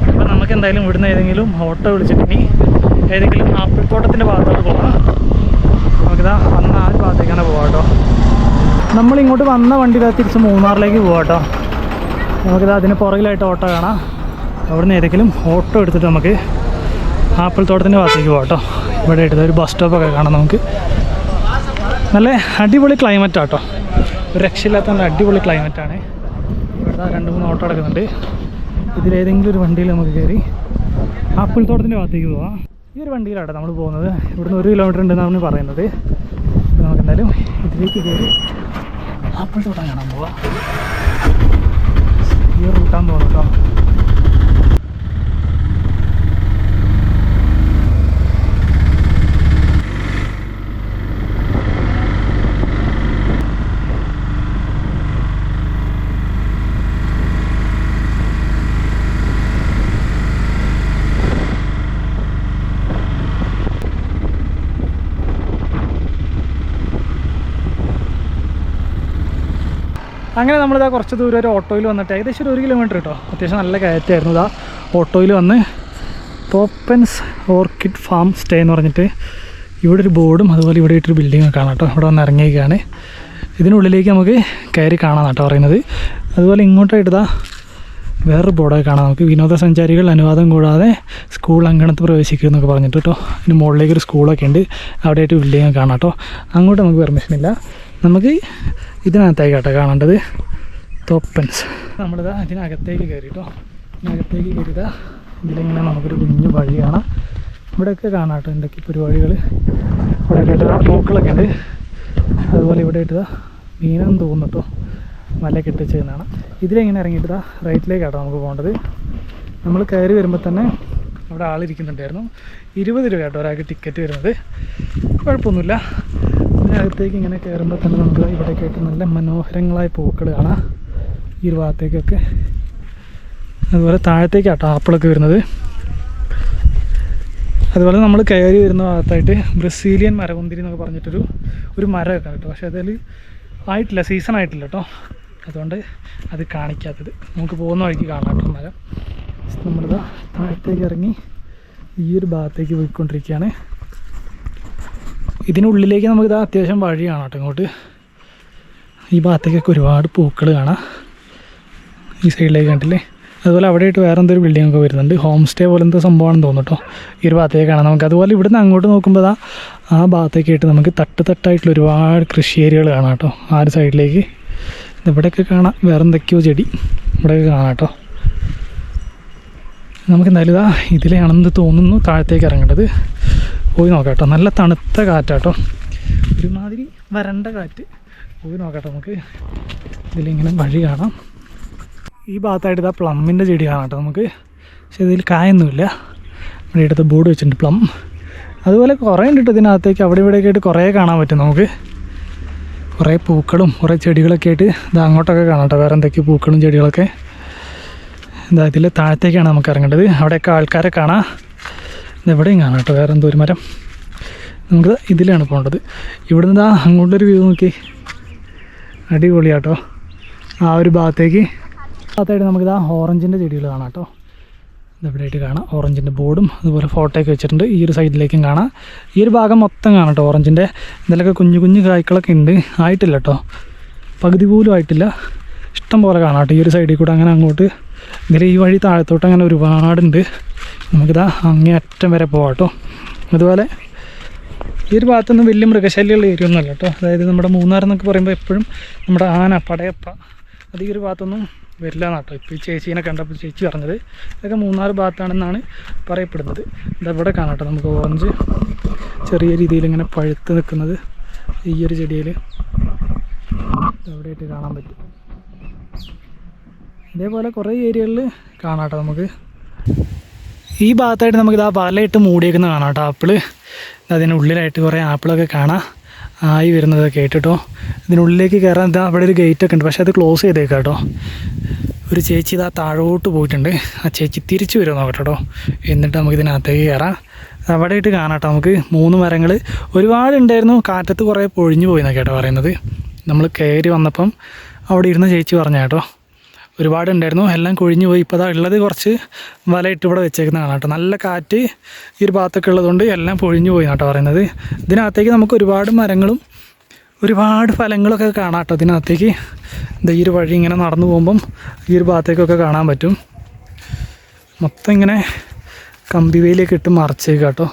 S1: അപ്പം നമുക്ക് എന്തായാലും ഇവിടുന്ന് ഏതെങ്കിലും ഓട്ടോ വിളിച്ചിട്ട് ഇനി ഏതെങ്കിലും ആപ്പിൾ തോട്ടത്തിന്റെ ഭാഗത്തോട്ട് പോകാം നമുക്കിതാ വന്ന ആ ഭാഗത്തേക്കാണ് പോകാട്ടോ നമ്മളിങ്ങോട്ട് വന്ന വണ്ടി ഇതാ തിരിച്ച് മൂന്നാറിലേക്ക് പോകാട്ടോ കേട്ടോ നമുക്കിതാ അതിന് പുറകിലായിട്ട് ഓട്ടോ കാണാം. അവിടുന്ന് ഏതെങ്കിലും ഓട്ടോ എടുത്തിട്ട് നമുക്ക് ആപ്പിൾ തോട്ടത്തിന്റെ ഭാഗത്തേക്ക് പോകാം ഇവിടെ ആയിട്ട് ഒരു ബസ് സ്റ്റോപ്പൊക്കെ കാണാം നമുക്ക്. നല്ല അടിപൊളി ക്ലൈമറ്റ് ആട്ടോ. രക്ഷയില്ലാത്ത നല്ല അടിപൊളി ക്ലൈമറ്റാണ്. ഇവിടെ രണ്ട് മൂന്ന് ഓട്ടോ അടക്കുന്നുണ്ട് ഇതിലേതെങ്കിലും ഒരു വണ്ടിയിൽ നമുക്ക് കയറി ആപ്പിൾ തോട്ടത്തിന്റെ ഭാഗത്തേക്ക് പോവാം. ഈ ഒരു വണ്ടിയിലാണ് നമ്മൾ പോകുന്നത്. ഇവിടുന്ന് ഒരു കിലോമീറ്റർ ഉണ്ടെന്നാണ് പറയുന്നത്. നമുക്ക് എന്തായാലും ഇതിലേക്ക് കയറി ആപ്പിൾ തോട്ടം കാണാൻ പോവാം. ഈ റൂട്ടാൻ തോന്നുന്നു കേട്ടോ. അങ്ങനെ നമ്മളിതാ കുറച്ച് ദൂരം ഒരു ഓട്ടോയിൽ വന്നിട്ട് ഏകദേശം ഒരു ഒരു കിലോമീറ്റർ കേട്ടോ അത്യാവശ്യം നല്ല കയറ്റമായിരുന്നു ഇതാ. ഓട്ടോയിൽ വന്ന് പോപ്പൻസ് ഓർക്കിഡ് ഫാം സ്റ്റേ എന്ന് പറഞ്ഞിട്ട് ഇവിടെ ഒരു ബോർഡും അതുപോലെ ഇവിടെ ഒരു ബിൽഡിങ്ങും കാണാം കേട്ടോ ഇവിടെ വന്ന് ഇറങ്ങിയിരിക്കുകയാണ്. ഇതിനുള്ളിലേക്ക് നമുക്ക് കയറി കാണാം കേട്ടോ പറയുന്നത്. അതുപോലെ ഇങ്ങോട്ടായിട്ട് വേറൊരു ബോർഡൊക്കെ കാണാം. നമുക്ക് വിനോദസഞ്ചാരികൾ അനുവാദം കൂടാതെ സ്കൂൾ അങ്കണത്ത് പ്രവേശിക്കുക എന്നൊക്കെ പറഞ്ഞിട്ട് കേട്ടോ അതിന് മുകളിലേക്ക് ഒരു സ്കൂളൊക്കെ ഉണ്ട്. അവിടെയായിട്ട് ബിൽഡിങ്ങൊക്കെ കാണാം കേട്ടോ അങ്ങോട്ട് നമുക്ക് പെർമിഷൻ ഇല്ല. നമുക്ക് ഇതിനകത്തേക്ക് കേട്ടോ കാണേണ്ടത്. തോപ്പൻസ് നമ്മളിതാ ഇതിനകത്തേക്ക് കയറിട്ടോ. അതിനകത്തേക്ക് കയറിയതാ ഇതിലിങ്ങനെ നമുക്കൊരു കുഞ്ഞു വഴി കാണാം. ഇവിടെയൊക്കെ കാണാം കേട്ടോ എന്തൊക്കെ പരിപാടികൾ ഇവിടെ കേട്ടതാ പൂക്കളൊക്കെ ഉണ്ട്. അതുപോലെ ഇവിടെ ഇട്ടതാ മീനെന്ന് തോന്നുന്നു മല കെട്ടിച്ചതാണ് ഇതിലെങ്ങനെ ഇറങ്ങിയിട്ടതാ റൈറ്റിലേക്ക് കേട്ടോ നമുക്ക് പോകേണ്ടത്. നമ്മൾ കയറി വരുമ്പോൾ തന്നെ അവിടെ ആളിരിക്കുന്നുണ്ടായിരുന്നു. ഇരുപത് രൂപ കേട്ടോ ഒരാൾക്ക് ടിക്കറ്റ് വരുന്നത്. കുഴപ്പമൊന്നുമില്ല. ഇതിനകത്തേക്ക് ഇങ്ങനെ കയറുമ്പോൾ തന്നെ നമുക്ക് ഇവിടെയൊക്കെ ആയിട്ട് നല്ല മനോഹരങ്ങളായ പൂക്കൾ കാണാം ഈ ഒരു ഭാഗത്തേക്കൊക്കെ. അതുപോലെ താഴത്തേക്കാട്ടോ ആപ്പിളൊക്കെ വരുന്നത്. അതുപോലെ നമ്മൾ കയറി വരുന്ന ഭാഗത്തായിട്ട് ബ്രസീലിയൻ മരമുന്തിരി എന്നൊക്കെ പറഞ്ഞിട്ടൊരു ഒരു മരമൊക്കെ കേട്ടോ. പക്ഷേ അതിൽ ആയിട്ടില്ല സീസൺ ആയിട്ടില്ല കേട്ടോ. അതുകൊണ്ട് അത് കാണിക്കാത്തത്. നമുക്ക് പോകുന്ന വഴിക്ക് കാണാം കേട്ടോ മരം. നമ്മളിതാ താഴത്തേക്ക് ഇറങ്ങി ഈ ഒരു ഭാഗത്തേക്ക് പോയിക്കൊണ്ടിരിക്കുകയാണ്. ഇതിനുള്ളിലേക്ക് നമുക്കിത് അത്യാവശ്യം വഴിയാണ് കേട്ടോ ഇങ്ങോട്ട്. ഈ ഭാഗത്തേക്കൊക്കെ ഒരുപാട് പൂക്കൾ കാണാം. ഈ സൈഡിലേക്ക് കണ്ടില്ലേ? അതുപോലെ അവിടെ ആയിട്ട് വേറെ എന്തൊരു ബിൽഡിംഗ് ഒക്കെ വരുന്നുണ്ട്. ഹോം സ്റ്റേ പോലെ എന്തോ സംഭവമാണെന്ന് തോന്നുന്നു കേട്ടോ. ഈ ഒരു ഭാഗത്തേക്ക് കാണാം നമുക്ക്. അതുപോലെ ഇവിടുന്ന് അങ്ങോട്ട് നോക്കുമ്പോൾ ആ ഭാഗത്തേക്ക് ആയിട്ട് നമുക്ക് തട്ട് തട്ടായിട്ടുള്ള ഒരുപാട് കൃഷി ഏരിയകൾ കാണാം കേട്ടോ. ആ ഒരു സൈഡിലേക്ക്. ഇവിടെയൊക്കെ കാണാം. വേറെ എന്തൊക്കെയോ ചെടി ഇവിടെയൊക്കെ കാണാം കേട്ടോ. നമുക്ക് എന്തായാലും ഇതാ ഇതിലാണെന്ന് തോന്നുന്നു താഴത്തേക്ക് ഇറങ്ങേണ്ടത്. പോയി നോക്കാം നല്ല തണുത്ത കാറ്റാട്ടോ. ഒരുമാതിരി വരണ്ട കാറ്റ്. പോയി നോക്കാം കേട്ടോ നമുക്ക്. ഇതിലിങ്ങനെ വഴി കാണാം. ഈ ഭാഗത്തായിട്ട് ഇതാ പ്ലമ്മിന്റെ ചെടി കാണാം കേട്ടോ നമുക്ക്. പക്ഷെ ഇതിൽ കായൊന്നുമില്ല. നമ്മുടെ അടുത്ത് ബോർഡ് വെച്ചിട്ടുണ്ട് പ്ലം. അതുപോലെ കുറേ ഉണ്ട് കേട്ടോ ഇതിനകത്തേക്ക്. അവിടെ ഇവിടെയൊക്കെ ആയിട്ട് കുറേ കാണാൻ പറ്റും നമുക്ക്. കുറേ പൂക്കളും കുറേ ചെടികളൊക്കെ ആയിട്ട് ഇത് അങ്ങോട്ടൊക്കെ കാണാം കേട്ടോ. വേറെ എന്തൊക്കെയോ പൂക്കളും ചെടികളൊക്കെ. ഇതാ ഇതിൽ താഴത്തേക്കാണ് നമുക്ക് ഇറങ്ങേണ്ടത്. അവിടെയൊക്കെ ആൾക്കാരെ കാണാം. ഇത് എവിടെയും കാണാം കേട്ടോ വേറെ എന്തോ ഒരു മരം. നമുക്ക് ഇതിലാണ് പോകേണ്ടത്. ഇവിടെ നിന്ന് അങ്ങോട്ടൊരു വ്യൂ നോക്കി. അടിപൊളിയാട്ടോ. ആ ഒരു ഭാഗത്തേക്ക്. ഭാഗത്തായിട്ട് നമുക്കിതാ ഓറഞ്ചിന്റെ ചെടികൾ കാണാം കേട്ടോ. ഇതെവിടെയായിട്ട് കാണാം. ഓറഞ്ചിന്റെ ബോർഡും അതുപോലെ ഫോട്ടോയൊക്കെ വെച്ചിട്ടുണ്ട്. ഈ ഒരു സൈഡിലേക്കും കാണാം. ഈ ഒരു ഭാഗം മൊത്തം കാണാം കേട്ടോ ഓറഞ്ചിന്റെ ഇതിലൊക്കെ കുഞ്ഞു കുഞ്ഞു കായ്ക്കളൊക്കെ ഉണ്ട്. ആയിട്ടില്ല കേട്ടോ. പകുതി പോലും ആയിട്ടില്ല. ഇഷ്ടം പോലെ കാണാം കേട്ടോ ഈ ഒരു സൈഡിൽ കൂടെ അങ്ങനെ അങ്ങോട്ട്. ഇതിൽ ഈ വഴി താഴത്തോട്ട് അങ്ങനെ ഒരുപാടുണ്ട്. നമുക്കിതാ അങ്ങേ അറ്റം വരെ പോകാം കേട്ടോ. അതുപോലെ ഈ ഒരു ഭാഗത്തൊന്നും വലിയ മൃഗശല്യമുള്ള ഏരിയ ഒന്നുമല്ല കേട്ടോ. അതായത് നമ്മുടെ മൂന്നാർ എന്നൊക്കെ പറയുമ്പോൾ എപ്പോഴും നമ്മുടെ ആന പടയപ്പ അത് ഈ ഒരു ഭാഗത്തൊന്നും വരില്ല എന്നാട്ടോ ഇപ്പോൾ ഈ ചേച്ചീനെ കണ്ടപ്പോൾ ചേച്ചി പറഞ്ഞത്. ഇതൊക്കെ മൂന്നാർ ഭാഗത്താണെന്നാണ് പറയപ്പെടുന്നത്. ഇത് ഇവിടെ കാണാം കേട്ടോ. നമുക്ക് ഓറഞ്ച് ചെറിയ രീതിയിൽ ഇങ്ങനെ പഴുത്ത് നിൽക്കുന്നത് ഈ ഒരു ചെടിയിൽ എവിടെയായിട്ട് കാണാൻ പറ്റും. ഇതേപോലെ കുറേ ഏരിയകളിൽ കാണാം കേട്ടോ നമുക്ക്. ഈ ഭാഗത്തായിട്ട് നമുക്ക് ഇതാ വലയിട്ട് മൂടിയേക്കുന്ന കാണാം കേട്ടോ. ആപ്പിൾ. അതിനുള്ളിലായിട്ട് കുറേ ആപ്പിളൊക്കെ കാണാം. ആയി വരുന്നതൊക്കെ കേട്ടോ ഇതിനുള്ളിലേക്ക് കയറാൻ ഇതാ അവിടെ ഒരു ഗേറ്റ് ഒക്കെ ഉണ്ട്. പക്ഷേ അത് ക്ലോസ് ചെയ്തേക്കാം കേട്ടോ. ഒരു ചേച്ചി ഇതാ താഴോട്ട് പോയിട്ടുണ്ട്. ആ ചേച്ചി തിരിച്ചു വരുമോ നോക്കട്ടോ കേട്ടോ. എന്നിട്ട് നമുക്ക് ഇതിനകത്തേക്ക് കയറാം. അവിടെയായിട്ട് കാണാം കേട്ടോ നമുക്ക് മൂന്ന് മരങ്ങൾ. ഒരുപാട് ഉണ്ടായിരുന്നു. കാറ്റത്ത് കുറേ പൊഴിഞ്ഞു പോയി എന്നൊക്കെ കേട്ടോ പറയുന്നത്. നമ്മൾ കയറി വന്നപ്പം അവിടെ ഇരുന്ന് ചേച്ചി പറഞ്ഞ കേട്ടോ. ഒരുപാട് ഉണ്ടായിരുന്നു എല്ലാം കൊഴിഞ്ഞു പോയി. ഇപ്പോൾ ഉള്ളത് കുറച്ച് വലയിട്ട് ഇവിടെ വെച്ചേക്കുന്ന കാണാം കേട്ടോ. നല്ല കാറ്റ് ഈ ഒരു ഭാഗത്തൊക്കെ ഉള്ളതുകൊണ്ട് എല്ലാം പൊഴിഞ്ഞു പോയി കേട്ടോ പറയുന്നത്. ഇതിനകത്തേക്ക് നമുക്ക് ഒരുപാട് മരങ്ങളും ഒരുപാട് ഫലങ്ങളൊക്കെ കാണാം കേട്ടോ ഇതിനകത്തേക്ക്. ഈ ഒരു വഴി ഇങ്ങനെ നടന്നു പോകുമ്പം ഈ ഒരു ഭാഗത്തേക്കൊക്കെ കാണാൻ പറ്റും. മൊത്തം ഇങ്ങനെ കമ്പിവേലിയൊക്കെ ഇട്ട് മറച്ചേക്കാം കേട്ടോ.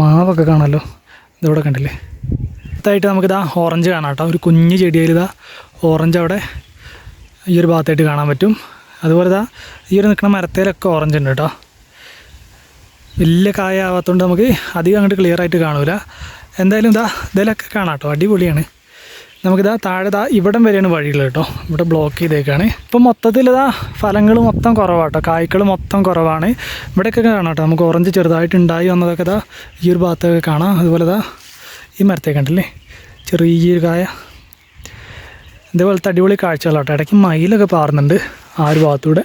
S1: മാവൊക്കെ കാണാമല്ലോ ഇതിവിടെ കണ്ടില്ലേ? അടുത്തായിട്ട് നമുക്കിതാ ഓറഞ്ച് കാണാം കേട്ടോ. ഒരു കുഞ്ഞു ചെടിയിൽ ഇതാ ഓറഞ്ച് അവിടെ ഈ ഒരു ഭാഗത്തായിട്ട് കാണാൻ പറ്റും. അതുപോലെ ഇതാ ഈ ഒരു നിൽക്കുന്ന മരത്തേലൊക്കെ ഓറഞ്ച് ഉണ്ട് കേട്ടോ വലിയ കായ ആവാത്തതുകൊണ്ട് നമുക്ക് അധികം അങ്ങോട്ട് ക്ലിയർ ആയിട്ട് കാണൂല. എന്തായാലും ഇതാ ഇതിലൊക്കെ കാണാം കേട്ടോ അടിപൊളിയാണ്. നമുക്കിതാ താഴെ ഇതാ ഇവിടം വരെയാണ് വഴികൾ കേട്ടോ ഇവിടെ ബ്ലോക്ക് ചെയ്തേക്കാണ്. ഇപ്പം മൊത്തത്തിൽ ഇതാ ഫലങ്ങൾ മൊത്തം കുറവാട്ടോ കായ്ക്കൾ മൊത്തം കുറവാണ്. ഇവിടെയൊക്കെ കാണാം കേട്ടോ നമുക്ക് ഓറഞ്ച് ചെറുതായിട്ട് ഉണ്ടായി വന്നതൊക്കെ ഇതാ ഈ ഒരു ഭാഗത്തൊക്കെ കാണാം. അതുപോലെ ഇതാ ഈ മരത്തേക്കുണ്ടല്ലേ കണ്ടില്ലേ? ചെറിയൊരു കായ. ഇതേപോലത്തെ അടിപൊളി കാഴ്ചകളാട്ടോ. ഇടയ്ക്ക് മയിലൊക്കെ പാറുന്നുണ്ട് ആ ഒരു ഭാഗത്തൂടെ.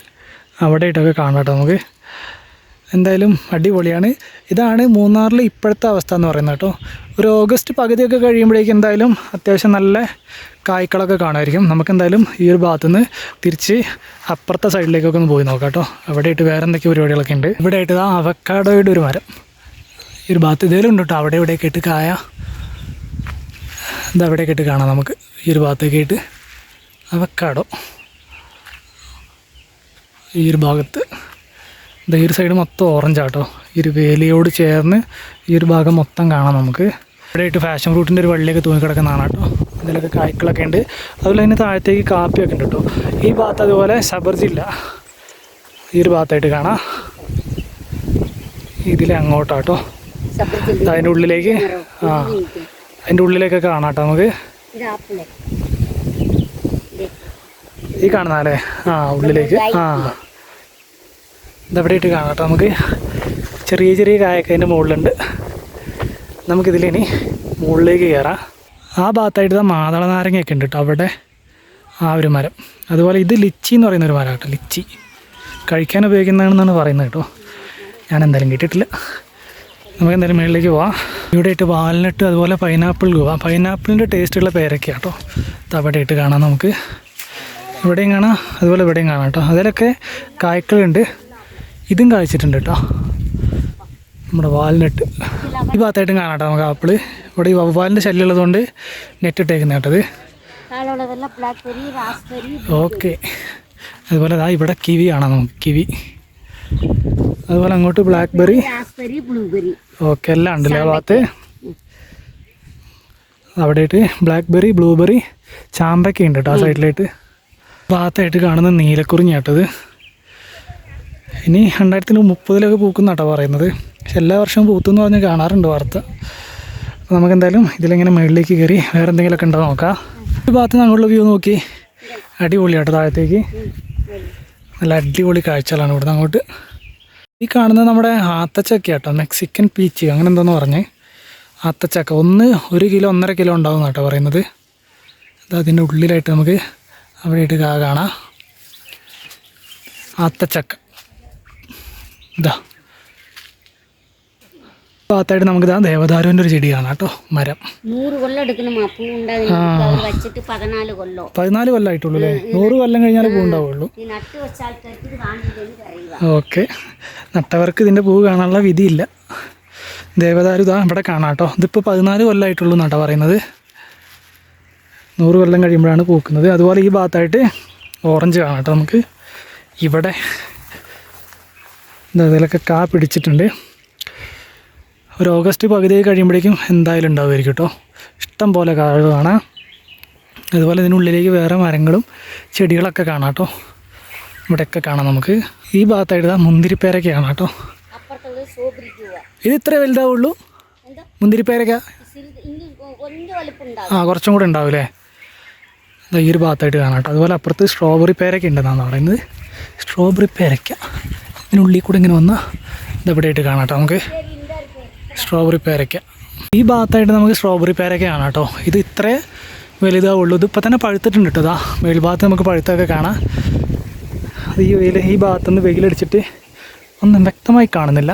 S1: അവിടെ ആയിട്ടൊക്കെ കാണാം കേട്ടോ നമുക്ക്. എന്തായാലും അടിപൊളിയാണ്. ഇതാണ് മൂന്നാറിലെ ഇപ്പോഴത്തെ അവസ്ഥ എന്ന് പറയുന്നത് കേട്ടോ. ഒരു ഓഗസ്റ്റ് പകുതിയൊക്കെ കഴിയുമ്പോഴേക്കും എന്തായാലും അത്യാവശ്യം നല്ല കായ്ക്കളൊക്കെ കാണുമായിരിക്കും. നമുക്ക് എന്തായാലും ഈ ഒരു ഭാഗത്തു നിന്ന് തിരിച്ച് അപ്പുറത്തെ സൈഡിലേക്കൊക്കെ ഒന്ന് പോയി നോക്കാം കേട്ടോ. അവിടെ ആയിട്ട് വേറെ എന്തൊക്കെ പരിപാടികളൊക്കെ ഉണ്ട്. ഇവിടെ ആയിട്ട് ആ അവക്കാടോയുടെ ഒരു മരം. ഈ ഒരു ഭാഗത്ത് ഇതേലും ഉണ്ട് കേട്ടോ. അവിടെ ഇവിടെയൊക്കെ ഇട്ട് കായ. ഇതവിടെയൊക്കെ ഇട്ട് കാണാം നമുക്ക്. ഈ ഒരു ഭാഗത്തേക്ക് ആയിട്ട് അവക്കാടോ. ഈ ഒരു ഭാഗത്ത്. ഈ ഒരു സൈഡ് മൊത്തം ഓറഞ്ചാട്ടോ ഈ ഒരു വേലിയോട് ചേർന്ന് ഈ ഒരു ഭാഗം മൊത്തം കാണാം നമുക്ക്. ഇവിടെയായിട്ട് ഫാഷൻ ഫ്രൂട്ടിന്റെ ഒരു വള്ളിയൊക്കെ തൂങ്ങിക്കിടക്കുന്നതാണ് കേട്ടോ ഇതിലൊക്കെ കായ്ക്കളൊക്കെ ഉണ്ട്. അതുപോലെ അതിന് താഴത്തേക്ക് കാപ്പിയൊക്കെ ഉണ്ട് കേട്ടോ ഈ ഭാഗത്ത് അതുപോലെ ശബർജില്ല ഈ ഒരു ഭാഗത്തായിട്ട് കാണാം. ഇതിൽ അങ്ങോട്ടാട്ടോ. അതിന്റെ ഉള്ളിലേക്ക്. ആ അതിന്റെ ഉള്ളിലേക്കൊക്കെ കാണാം കേട്ടോ നമുക്ക്.
S2: ഇത് കാണുന്ന
S1: ഈ കാണുന്നല്ലേ ആ ഉള്ളിലേക്ക്. ആ. ഇതെവിടെയിട്ട് കാണാം കേട്ടോ നമുക്ക്. ചെറിയ ചെറിയ കായൊക്കെ അതിന്റെ മുകളിലുണ്ട്. നമുക്കിതിലിനി മുകളിലേക്ക് കയറാം. ആ ഭാഗത്തായിട്ട് മാതള നാരങ്ങയൊക്കെ ഉണ്ട് കേട്ടോ അവിടെ. ആ ഒരു മരം. അതുപോലെ ഇത് ലിച്ചി എന്ന് പറയുന്ന ഒരു മരം കേട്ടോ ലിച്ചി. കഴിക്കാൻ ഉപയോഗിക്കുന്നതാണെന്നാണ് പറയുന്നത് കേട്ടോ. ഞാൻ എന്തായാലും കേട്ടിട്ടില്ല. നമുക്ക് എന്തായാലും മുകളിലേക്ക് പോവാം. ഇവിടെ ഇട്ട് വാൽനട്ട് അതുപോലെ പൈനാപ്പിൾ പോവാം പൈനാപ്പിളിന്റെ ടേസ്റ്റുള്ള പേരൊക്കെയാട്ടോ. അവിടെ ഇട്ട് കാണാം നമുക്ക്. ഇവിടെയും കാണാം അതുപോലെ ഇവിടെയും കാണാം കേട്ടോ. അതിലൊക്കെ കായ്ക്കളുണ്ട്. ഇതും കായ്ച്ചിട്ടുണ്ട് കേട്ടോ. നമ്മുടെ വാൽനട്ട്. ഈ ഭാഗത്തായിട്ടും കാണാം കേട്ടോ നമുക്ക് ആപ്പിൾ. ഇവിടെ ഈ വവ്വാലിന്റെ ശല്യം ഉള്ളതുകൊണ്ട് നെറ്റ് ഇട്ടേക്കുന്ന കേട്ടത്
S2: താഴെയുള്ളതെല്ലാം ബ്ലാക്ക്ബെറി റാസ്ബെറി
S1: ഓക്കെ. അതുപോലെ അതാ ഇവിടെ കിവി കാണാം നമുക്ക് കിവി. അതുപോലെ അങ്ങോട്ട് black berry
S2: raspberry blueberry
S1: okay എല്ലാം ഉണ്ടല്ലേ ആ ഭാഗത്ത്? അവിടെയായിട്ട് ബ്ലാക്ക് ബെറി ബ്ലൂബെറി ചാമ്പയ്ക്ക ഉണ്ട് കേട്ടോ ആ സൈഡിലായിട്ട് ഭാഗത്തായിട്ട് കാണുന്ന നീലക്കുറിഞ്ഞാട്ടത്. ഇനി രണ്ടായിരത്തി മുപ്പതിലൊക്കെ പൂക്കുന്നാട്ടോ പറയുന്നത്. പക്ഷെ എല്ലാ വർഷവും പൂത്തെന്ന് പറഞ്ഞ് കാണാറുണ്ട് വാർത്ത. നമുക്കെന്തായാലും ഇതിലിങ്ങനെ മുകളിലേക്ക് കയറി വേറെ എന്തെങ്കിലുമൊക്കെ ഉണ്ടോ നോക്കാം. ഈ ഭാഗത്ത് നമ്മളുടെ വ്യൂ നോക്കി. അടിപൊളിയാട്ടോ താഴത്തേക്ക്. നല്ല അടിപൊളി കാഴ്ചകളാണ് ഇവിടുന്ന് അങ്ങോട്ട്. ഈ കാണുന്നത് നമ്മുടെ ആത്തച്ചക്ക കേട്ടോ മെക്സിക്കൻ പീച്ച്. അങ്ങനെ എന്തോന്ന് പറഞ്ഞ്. ആത്തച്ചക്ക. ഒന്ന് ഒരു കിലോ ഒന്നര കിലോ ഉണ്ടാവും കേട്ടോ പറയുന്നത്. അത് അതിന്റെ ഉള്ളിലായിട്ട് നമുക്ക് അവിടെയായിട്ട് ഇടുക കാണാം? ആത്തച്ചക്ക. ഇതാ ഭാഗത്തായിട്ട് നമുക്കിതാ ദേവദാരുവിന്റെ ഒരു ചെടി കാണാം കേട്ടോ മരം.
S2: നൂറ് കൊല്ലം എടുക്കണം പതിനാല് കൊല്ലം.
S1: പതിനാല് കൊല്ലമായിട്ടുള്ളൂ അല്ലേ? നൂറ് കൊല്ലം കഴിഞ്ഞാൽ പൂ ഉണ്ടാവുള്ളൂ.
S2: നട്ട് ഇത്
S1: ഓക്കെ. നട്ടവർക്ക് ഇതിന്റെ പൂ കാണാനുള്ള വിധിയില്ല. ദേവദാരു ഇതാ ഇവിടെ കാണാം കേട്ടോ. ഇതിപ്പോൾ പതിനാല് കൊല്ലമായിട്ടുള്ളൂ എന്നാട്ടോ പറയുന്നത്. നൂറ് കൊല്ലം കഴിയുമ്പോഴാണ് പൂക്കുന്നത്. അതുപോലെ ഈ ഭാഗത്തായിട്ട് ഓറഞ്ച് കാണാം കേട്ടോ നമുക്ക്. ഇവിടെ എന്താ ഇതിലൊക്കെ കാ പിടിച്ചിട്ടുണ്ട്. ഒരു ഓഗസ്റ്റ് പകുതി കഴിയുമ്പോഴേക്കും എന്തായാലും ഉണ്ടാവുമായിരിക്കും കേട്ടോ. ഇഷ്ടം പോലെ കാഴ് കാണാം. അതുപോലെ ഇതിനുള്ളിലേക്ക് വേറെ മരങ്ങളും ചെടികളൊക്കെ കാണാം കേട്ടോ. ഇവിടെയൊക്കെ കാണാം നമുക്ക്. ഈ ഭാഗത്തായിട്ട് ഇതാ മുന്തിരിപ്പേരൊക്കെ കാണാം കേട്ടോ ഇത് ഇത്ര വലുതാവുള്ളൂ. മുന്തിരിപ്പേരൊക്കെ? ആ കുറച്ചും കൂടെ ഉണ്ടാവില്ലേ? ദാ ഈ ഒരു ഭാഗത്തായിട്ട് കാണാം കേട്ടോ. അതുപോലെ അപ്പുറത്ത് സ്ട്രോബെറി പേരക്ക ഉണ്ടെന്നാണ് പറയുന്നത്. സ്ട്രോബെറി പേരക്ക. ഇതിനുള്ളിൽ കൂടെ ഇങ്ങനെ വന്നാൽ ഇതെവിടെയായിട്ട് കാണാം കേട്ടോ. നമുക്ക് സ്ട്രോബെറി പേരക്ക. ഈ ഭാഗത്തായിട്ട് നമുക്ക് സ്ട്രോബെറി പേരക്ക കാണാം കേട്ടോ. ഇത് ഇത്രേ വലുതാവുള്ളൂ. ഇത് ഇപ്പം തന്നെ പഴുത്തിട്ടുണ്ട് കേട്ടോ. ഇതാ മേൽഭാഗത്ത് നമുക്ക് പഴുത്തൊക്കെ കാണാം. അത് ഈ വെയിൽ ഈ ഭാഗത്തുനിന്ന് വെയിലടിച്ചിട്ട് ഒന്നും വ്യക്തമായി കാണുന്നില്ല.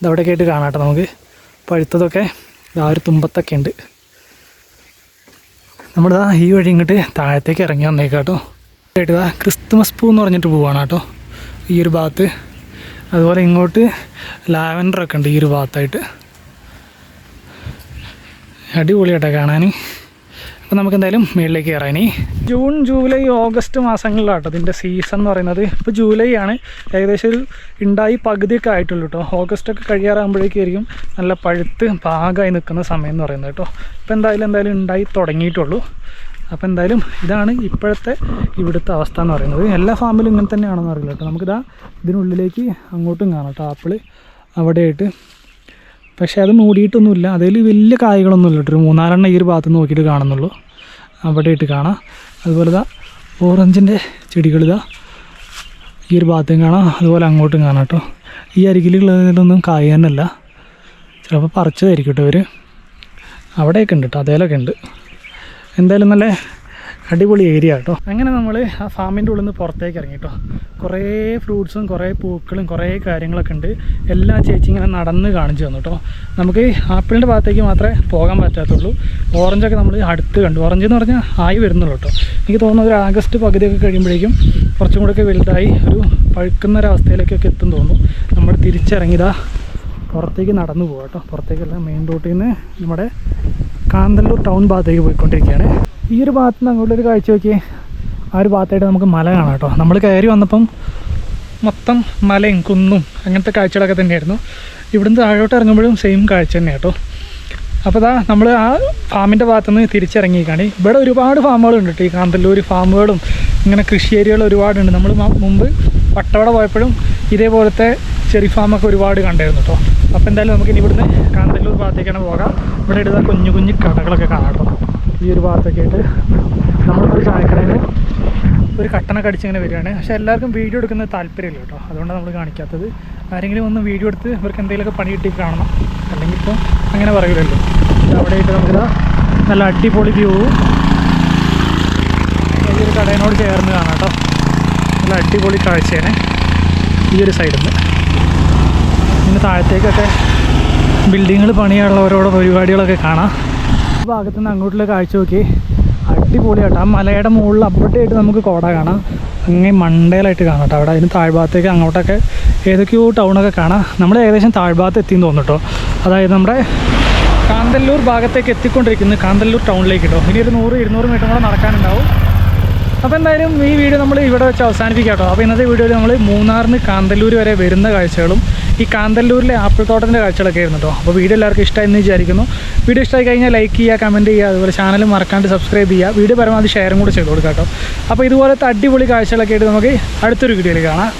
S1: ഇതവിടെയൊക്കെ ആയിട്ട് കാണാം കേട്ടോ നമുക്ക്. പഴുത്തതൊക്കെ ആ ഒരു തുമ്പത്തൊക്കെ ഉണ്ട്. നമ്മളിതാ ഈ വഴി ഇങ്ങോട്ട് താഴത്തേക്ക് ഇറങ്ങി വന്നേക്കാട്ടോ ഇതാ ക്രിസ്തുമസ് പൂ എന്ന് പറഞ്ഞിട്ട് പോവാണ് കേട്ടോ ഈ ഒരു ഭാഗത്ത്. അതുപോലെ ഇങ്ങോട്ട് ലാവൻഡറൊക്കെ ഉണ്ട് ഈ ഒരു ഭാഗത്തായിട്ട്. അടിപൊളിയായിട്ടാണ് കാണാൻ അപ്പോൾ നമുക്ക് എന്തായാലും മുകളിലേക്ക് കയറാനി ജൂൺ ജൂലൈ ഓഗസ്റ്റ് മാസങ്ങളിലാട്ടോ ഇതിന്റെ സീസൺ എന്ന് പറയുന്നത്. ഇപ്പോൾ ജൂലൈ ആണ് ഏകദേശം ഒരു ഉണ്ടായി പകുതിയൊക്കെ ആയിട്ടുള്ളൂ കേട്ടോ ഓഗസ്റ്റ് ഒക്കെ കഴിയാറാകുമ്പോഴേക്കായിരിക്കും നല്ല പഴുത്ത് പാകമായി നിൽക്കുന്ന സമയം എന്ന് പറയുന്നത് കേട്ടോ ഇപ്പോൾ എന്തായാലും എന്തായാലും ഉണ്ടായി തുടങ്ങിയിട്ടുള്ളൂ. അപ്പോൾ എന്തായാലും ഇതാണ് ഇപ്പോഴത്തെ ഇവിടുത്തെ അവസ്ഥ എന്ന് പറയുന്നത്. എല്ലാ ഫാമിലും ഇങ്ങനെ തന്നെയാണെന്ന് അറിയില്ല കേട്ടോ നമുക്കിതാ ഇതിനുള്ളിലേക്ക് അങ്ങോട്ടും കാണാം കേട്ടോ ആപ്പിൾ അവിടെയായിട്ട് പക്ഷേ അത് മൂടിയിട്ടൊന്നുമില്ല. അതിൽ വലിയ കായകളൊന്നുമില്ല കേട്ടോ. ഒരു മൂന്നാലെണ്ണം ഈ ഒരു ഭാഗത്ത് നോക്കിയിട്ട് കാണുന്നുള്ളൂ. അവിടെ ഇട്ട് കാണാം. അതുപോലെ ഇതാ ഓറഞ്ചിന്റെ ചെടികൾ ഇതാ ഈ ഒരു ഭാഗത്തും കാണാം. അതുപോലെ അങ്ങോട്ടും കാണാം കേട്ടോ. ഈ അരികിലുള്ളതിലൊന്നും കായ തന്നെയല്ല. ചിലപ്പോൾ പറിച്ചതായിരിക്കും കേട്ടോ ഇവർ അവിടെയൊക്കെ ഉണ്ട് കേട്ടോ. അതേലൊക്കെ ഉണ്ട്. എന്തായാലും നല്ല അടിപൊളി ഏരിയ കേട്ടോ അങ്ങനെ നമ്മൾ ആ ഫാമിന്റെ ഉള്ളിൽ നിന്ന് പുറത്തേക്ക് ഇറങ്ങി കേട്ടോ കുറേ ഫ്രൂട്ട്സും കുറേ പൂക്കളും കുറേ കാര്യങ്ങളൊക്കെ ഉണ്ട്. എല്ലാ ചേച്ചി ഇങ്ങനെ നടന്ന് കാണിച്ചു തന്നു കേട്ടോ നമുക്ക് ആപ്പിളിന്റെ ഭാഗത്തേക്ക് മാത്രമേ പോകാൻ പറ്റാത്തുള്ളൂ. ഓറഞ്ചൊക്കെ നമ്മൾ അടുത്ത് കണ്ടു. ഓറഞ്ച് എന്ന് പറഞ്ഞാൽ ആയി വരുന്നുള്ളൂ കേട്ടോ എനിക്ക് തോന്നുന്നു ഒരു ആഗസ്റ്റ് പകുതിയൊക്കെ കഴിയുമ്പോഴേക്കും കുറച്ചും കൂടെയൊക്കെ വലുതായി ഒരു പഴുക്കുന്ന ഒരവസ്ഥയിലേക്കൊക്കെ എത്തും തോന്നുന്നു. നമ്മൾ തിരിച്ചിറങ്ങിയതാ പുറത്തേക്ക് നടന്നു പോകാം കേട്ടോ പുറത്തേക്കല്ല മെയിൻ റൂട്ടിൽ നിന്ന് നമ്മുടെ കാന്തല്ലൂർ ടൗൺ ഭാഗത്തേക്ക് പോയിക്കൊണ്ടിരിക്കുകയാണ്. ഈ ഒരു ഭാഗത്ത് നിന്ന് അങ്ങോട്ടൊരു കാഴ്ച നോക്കിയേ. ആ ഒരു ഭാഗത്തായിട്ട് നമുക്ക് മല കാണാം കേട്ടോ. നമ്മൾ കയറി വന്നപ്പം മൊത്തം മലയും കുന്നും അങ്ങനത്തെ കാഴ്ചകളൊക്കെ തന്നെയായിരുന്നു. ഇവിടുന്ന് താഴോട്ട് ഇറങ്ങുമ്പോഴും സെയിം കാഴ്ച തന്നെ കേട്ടോ. അപ്പോൾ ഇതാ നമ്മൾ ആ ഫാമിന്റെ ഭാഗത്തുനിന്ന് കാണി ഇവിടെ ഒരുപാട് ഫാമുകളുണ്ട് കേട്ടോ. ഈ കാന്തല്ലൂർ ഫാമുകളും ഇങ്ങനെ കൃഷി ഏരിയകൾ ഒരുപാടുണ്ട്. നമ്മൾ മുമ്പ് പട്ടവട പോയപ്പോഴും ഇതേപോലത്തെ ചെറി ഫാമൊക്കെ ഒരുപാട് കണ്ടായിരുന്നു കേട്ടോ. അപ്പോൾ എന്തായാലും നമുക്ക് ഇനി ഇവിടുന്ന് കാന്തല്ലൂർ ഭാഗത്തേക്കാണ് പോകാം. ഇവിടെ ഇടുന്ന കുഞ്ഞു കുഞ്ഞു കടകളൊക്കെ കാണാം കേട്ടോ. ഈ ഒരു ഭാഗത്തൊക്കെ ആയിട്ട് നമ്മളിപ്പോൾ ചായക്കടയിൽ ഒരു കട്ടണൊക്കെ അടിച്ചിങ്ങനെ വരികയാണ്. പക്ഷെ എല്ലാവർക്കും വീഡിയോ എടുക്കുന്നത് താല്പര്യമില്ല കേട്ടോ. അതുകൊണ്ടാണ് നമ്മൾ കാണിക്കാത്തത്. ആരെങ്കിലും ഒന്ന് വീഡിയോ എടുത്ത് ഇവർക്ക് എന്തെങ്കിലുമൊക്കെ പണി കിട്ടി കാണണം. അല്ലെങ്കിൽ ഇപ്പോൾ അങ്ങനെ പറയില്ലല്ലോ അവിടെ ആയിട്ട് നമുക്ക് നല്ല അടിപൊളി വ്യൂവും ഈ ഒരു കടയിനോട് ചേർന്ന് കാണാം കേട്ടോ. നല്ല അടിപൊളി കാഴ്ചയാണ് ഈ ഒരു സൈഡിൽ നിന്ന് പിന്നെ താഴത്തേക്കൊക്കെ ബിൽഡിങ്ങുകൾ പണിയാനുള്ള ഓരോ പരിപാടികളൊക്കെ കാണാം. ഭാഗത്തു നിന്ന് അങ്ങോട്ടുള്ള കാഴ്ച നോക്കി. അടിപൊളിയാട്ടോ ആ മലയുടെ മുകളിൽ അവിടെയായിട്ട് നമുക്ക് കോട കാണാം. അങ്ങനെ മണ്ടയിലായിട്ട് കാണാം കേട്ടോ. അവിടെ അതിന് താഴ്ഭാഗത്തേക്ക് അങ്ങോട്ടൊക്കെ ഏതൊക്കെയോ ടൗണൊക്കെ കാണാം. നമ്മൾ ഏകദേശം താഴ്ഭാഗത്ത് എത്തിയെന്ന് തോന്നുന്നു അതായത് നമ്മുടെ കാന്തല്ലൂർ ഭാഗത്തേക്ക് എത്തിക്കൊണ്ടിരിക്കുന്നത് കാന്തല്ലൂർ ടൗണിലേക്ക് കേട്ടോ. ഇനി ഒരു നൂറ് ഇരുന്നൂറ് മീറ്റർ കൂടെ നടക്കാനുണ്ടാവും. അപ്പോൾ എന്തായാലും ഈ വീഡിയോ നമ്മൾ ഇവിടെ വെച്ച് അവസാനിപ്പിക്കാം കേട്ടോ. അപ്പോൾ ഇന്നത്തെ വീഡിയോയിൽ നമ്മൾ മൂന്നാറിന് കാന്തല്ലൂർ വരെ വരുന്ന കാഴ്ചകളും ഈ കാന്തല്ലൂരിലെ ആപ്പിൾ തോട്ടത്തിന്റെ കാഴ്ചകളൊക്കെ ആയിരുന്നു കേട്ടോ അപ്പോൾ വീഡിയോ എല്ലാവർക്കും ഇഷ്ടമായി എന്ന് വിചാരിക്കുന്നു. വീഡിയോ ഇഷ്ടമായി കഴിഞ്ഞാൽ ലൈക്ക് ചെയ്യുക കമന്റ് ചെയ്യുക അതുപോലെ ചാനൽ മറക്കാണ്ട് സബ്സ്ക്രൈബ് ചെയ്യുക. വീഡിയോ പരമാവധി ഷെയറും കൂടെ ചെയ്ത് കൊടുക്കാം കേട്ടോ അപ്പോൾ ഇതുപോലത്തെ അടിപൊളി കാഴ്ചകളൊക്കെ ആയിട്ട് നമുക്ക് അടുത്തൊരു വീഡിയോയിൽ കാണാം.